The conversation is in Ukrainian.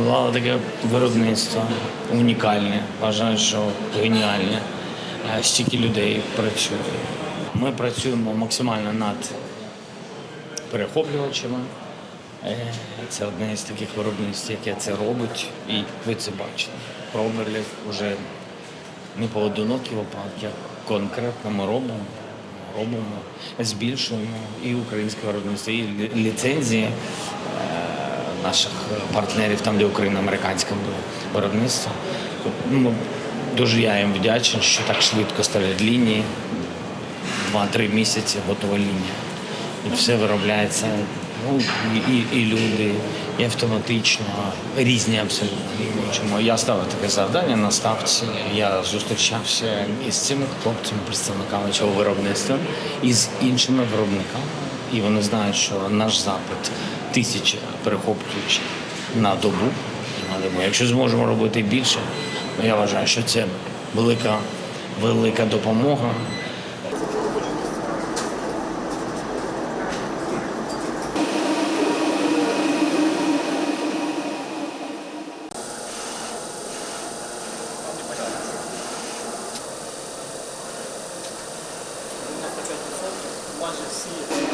побудували таке виробництво унікальне, вважаю, що геніальне. Е, Стільки людей працює. Ми працюємо максимально над перехоплювачами. Е, Це одне з таких виробництв, яке це робить, і ви це бачите. Проберлів вже не поодинокі випадки, а конкретно ми робимо, робимо, збільшуємо і українське виробництво, і ліцензії наших партнерів, там, де Україна, американське виробництво. Ну, дуже я їм вдячний, що так швидко ставлять лінії. Два-три місяці готова лінія. І все виробляється. Ну, і, і люди, і автоматично, різні абсолютно. Чому я ставив таке завдання на ставці. Я зустрічався із цими хлопцями, представниками цього виробництва, і з іншими виробниками. І вони знають, що наш запит тисяча перехоплюючих на добу. Якщо зможемо робити більше, я вважаю, що це велика, велика допомога. майже всі